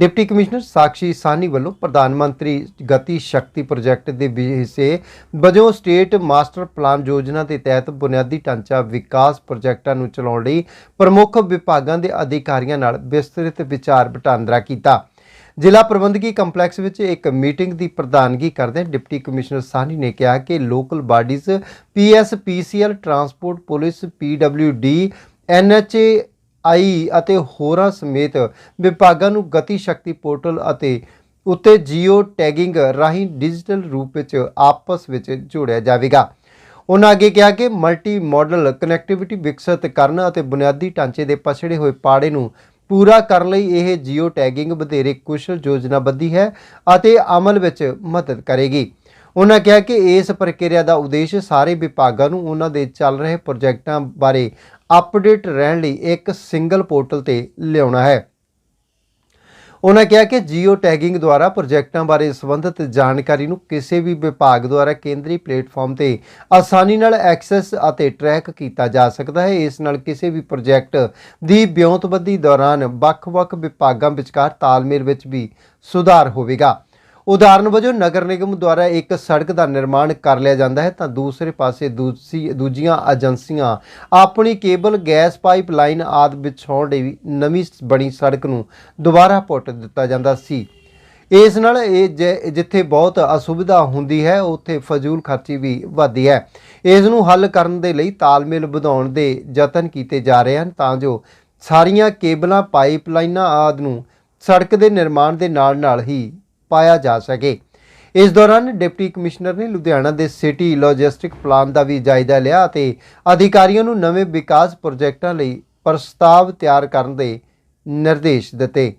Deputy commissioner Sakshi Sani ਵੱਲੋਂ ਪ੍ਰਧਾਨ ਮੰਤਰੀ ਗਤੀ ਸ਼ਕਤੀ ਪ੍ਰੋਜੈਕਟ ਦੇ ਹਿੱਸੇ ਵਜੋਂ ਸਟੇਟ ਮਾਸਟਰ ਪਲਾਨ ਯੋਜਨਾ ਦੇ ਤਹਿਤ ਬੁਨਿਆਦੀ ਢਾਂਚਾ ਵਿਕਾਸ ਪ੍ਰੋਜੈਕਟਾਂ ਨੂੰ ਚਲਾਉਣ ਲਈ ਪ੍ਰਮੁੱਖ ਵਿਭਾਗਾਂ ਦੇ ਅਧਿਕਾਰੀਆਂ ਨਾਲ ਵਿਸਤ੍ਰਿਤ ਵਿਚਾਰ ਵਟਾਂਦਰਾ ਕੀਤਾ। ਜ਼ਿਲ੍ਹਾ ਪ੍ਰਬੰਧਕੀ ਕੰਪਲੈਕਸ ਵਿੱਚ ਇੱਕ ਮੀਟਿੰਗ ਦੀ ਪ੍ਰਧਾਨਗੀ ਕਰਦੇ ਡਿਪਟੀ ਕਮਿਸ਼ਨਰ ਸਾਹਨੀ ਨੇ ਕਿਹਾ ਕਿ local bodies PSPCL transport police PWD NHA I ਅਤੇ ਹੋਰਾਂ ਸਮੇਤ ਵਿਭਾਗਾਂ ਨੂੰ ਗਤੀ ਸ਼ਕਤੀ ਪੋਰਟਲ ਅਤੇ ਉੱਤੇ ਜੀਓ ਟੈਗਿੰਗ ਰਾਹੀਂ ਡਿਜੀਟਲ ਰੂਪ ਵਿੱਚ ਆਪਸ ਵਿੱਚ ਜੋੜਿਆ ਜਾਵੇਗਾ। ਉਹਨਾਂ ਅੱਗੇ ਕਿਹਾ ਕਿ ਮਲਟੀ ਮਾਡਲ ਕਨੈਕਟੀਵਿਟੀ ਵਿਕਸਿਤ ਕਰਨ ਅਤੇ ਬੁਨਿਆਦੀ ਢਾਂਚੇ ਦੇ ਪਛੜੇ ਹੋਏ ਪਾੜੇ ਨੂੰ ਪੂਰਾ ਕਰਨ ਲਈ ਇਹ ਜੀਓ ਟੈਗਿੰਗ ਵਧੇਰੇ ਕੁਸ਼ਲ ਯੋਜਨਾਬੱਧੀ ਹੈ ਅਤੇ ਅਮਲ ਵਿੱਚ ਮਦਦ ਕਰੇਗੀ। ਉਹਨਾਂ ਕਿਹਾ ਕਿ ਇਸ ਪ੍ਰਕਿਰਿਆ ਦਾ ਉਦੇਸ਼ ਸਾਰੇ ਵਿਭਾਗਾਂ ਨੂੰ ਉਹਨਾਂ ਦੇ ਚੱਲ ਰਹੇ ਪ੍ਰੋਜੈਕਟਾਂ ਬਾਰੇ ਅਪਡੇਟ ਰਹਿਣ ਲਈ ਇੱਕ ਸਿੰਗਲ ਪੋਰਟਲ ਤੇ ਲਿਆਉਣਾ ਹੈ। ਉਹਨਾਂ ਕਿਹਾ ਕਿ ਜੀਓ ਟੈਗਿੰਗ ਦੁਆਰਾ ਪ੍ਰੋਜੈਕਟਾਂ ਬਾਰੇ ਸੰਬੰਧਿਤ ਜਾਣਕਾਰੀ ਨੂੰ ਕਿਸੇ ਵੀ ਵਿਭਾਗ ਦੁਆਰਾ ਕੇਂਦਰੀ ਪਲੇਟਫਾਰਮ ਤੇ ਆਸਾਨੀ ਨਾਲ ਐਕਸੈਸ ਅਤੇ ਟਰੈਕ ਕੀਤਾ ਜਾ ਸਕਦਾ ਹੈ। ਇਸ ਨਾਲ ਕਿਸੇ ਵੀ ਪ੍ਰੋਜੈਕਟ ਦੀ ਵਿਉਂਤਬੰਦੀ ਦੌਰਾਨ ਵੱਖ-ਵੱਖ ਵਿਭਾਗਾਂ ਵਿਚਕਾਰ ਤਾਲਮੇਲ ਵਿੱਚ ਵੀ ਸੁਧਾਰ ਹੋਵੇਗਾ। ਉਦਾਹਰਨ ਵਜੋਂ, ਨਗਰ ਨਿਗਮ ਦੁਆਰਾ ਇੱਕ ਸੜਕ ਦਾ ਨਿਰਮਾਣ ਕਰ ਲਿਆ ਜਾਂਦਾ ਹੈ ਤਾਂ ਦੂਸਰੇ ਪਾਸੇ ਦੂਸੀ, ਦੂਜੀਆਂ ਏਜੰਸੀਆਂ ਆਪਣੀ ਕੇਬਲ, ਗੈਸ ਪਾਈਪਲਾਈਨ ਆਦਿ ਵਿਛਾਉਣ ਲਈ ਨਵੀਂ ਬਣੀ ਸੜਕ ਨੂੰ ਦੁਬਾਰਾ ਪੁੱਟ ਦਿੱਤਾ ਜਾਂਦਾ ਸੀ। ਇਸ ਨਾਲ ਇਹ ਜਿੱਥੇ ਬਹੁਤ ਅਸੁਵਿਧਾ ਹੁੰਦੀ ਹੈ, ਉੱਥੇ ਫਜ਼ੂਲ ਖਰਚੀ ਵੀ ਵੱਧਦੀ ਹੈ। ਇਸ ਨੂੰ ਹੱਲ ਕਰਨ ਦੇ ਲਈ ਤਾਲਮੇਲ ਵਧਾਉਣ ਦੇ ਯਤਨ ਕੀਤੇ ਜਾ ਰਹੇ ਹਨ ਤਾਂ ਜੋ ਸਾਰੀਆਂ ਕੇਬਲਾਂ, ਪਾਈਪਲਾਈਨਾਂ ਆਦਿ ਨੂੰ ਸੜਕ ਦੇ ਨਿਰਮਾਣ ਦੇ ਨਾਲ-ਨਾਲ ਹੀ ਪਾਇਆ ਜਾ ਸਕੇ। ਇਸ ਦੌਰਾਨ ਡਿਪਟੀ ਕਮਿਸ਼ਨਰ ਨੇ ਲੁਧਿਆਣਾ ਦੇ ਸਿਟੀ ਲੌਜਿਸਟਿਕ ਪਲਾਨ ਦਾ ਵੀ ਜਾਇਜ਼ਾ ਲਿਆ ਅਤੇ ਅਧਿਕਾਰੀਆਂ ਨੂੰ ਨਵੇਂ ਵਿਕਾਸ ਪ੍ਰੋਜੈਕਟਾਂ ਲਈ ਪ੍ਰਸਤਾਵ ਤਿਆਰ ਕਰਨ ਦੇ ਨਿਰਦੇਸ਼ ਦਿੱਤੇ।